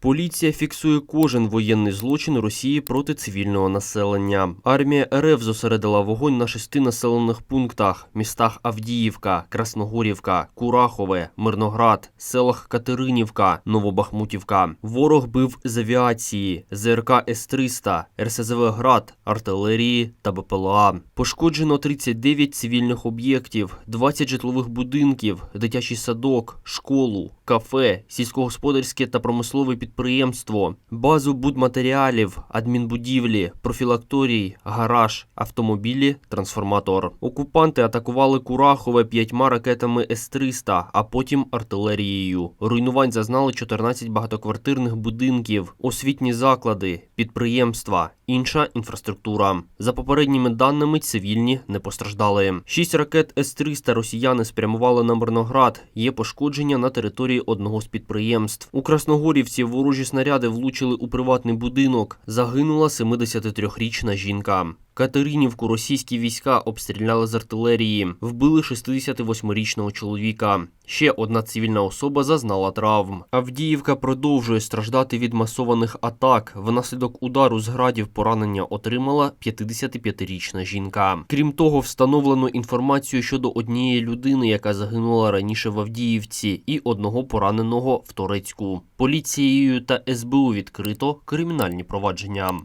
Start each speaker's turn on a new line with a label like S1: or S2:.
S1: Поліція фіксує кожен воєнний злочин Росії проти цивільного населення. Армія РФ зосередила вогонь на шести населених пунктах: містах Авдіївка, Красногорівка, Курахове, Мирноград, селах Катеринівка, Новобахмутівка. Ворог бив з авіації, ЗРК С-300, РСЗВ «Град», артилерії та БПЛА. Пошкоджено 39 цивільних об'єктів, 20 житлових будинків, дитячий садок, школу, кафе, сільськогосподарське та промислове підприємство, базу будматеріалів, адмінбудівлі, профілакторій, гараж, автомобілі, трансформатор. Окупанти атакували Курахове п'ятьма ракетами С-300, а потім артилерією. Руйнувань зазнали 14 багатоквартирних будинків, освітні заклади, підприємства, інша інфраструктура. За попередніми даними, цивільні не постраждали. Шість ракет С-300 росіяни спрямували на Мирноград. Є пошкодження на території одного з підприємств. У Красногорівці ворожі снаряди влучили у приватний будинок. Загинула 73-річна жінка. Катеринівку російські війська обстріляли з артилерії, вбили 68-річного чоловіка. Ще одна цивільна особа зазнала травм. Авдіївка продовжує страждати від масованих атак. Внаслідок удару з градів поранення отримала 55-річна жінка. Крім того, встановлено інформацію щодо однієї людини, яка загинула раніше в Авдіївці, і одного пораненого в Торецьку. Поліцією та СБУ відкрито кримінальні провадження.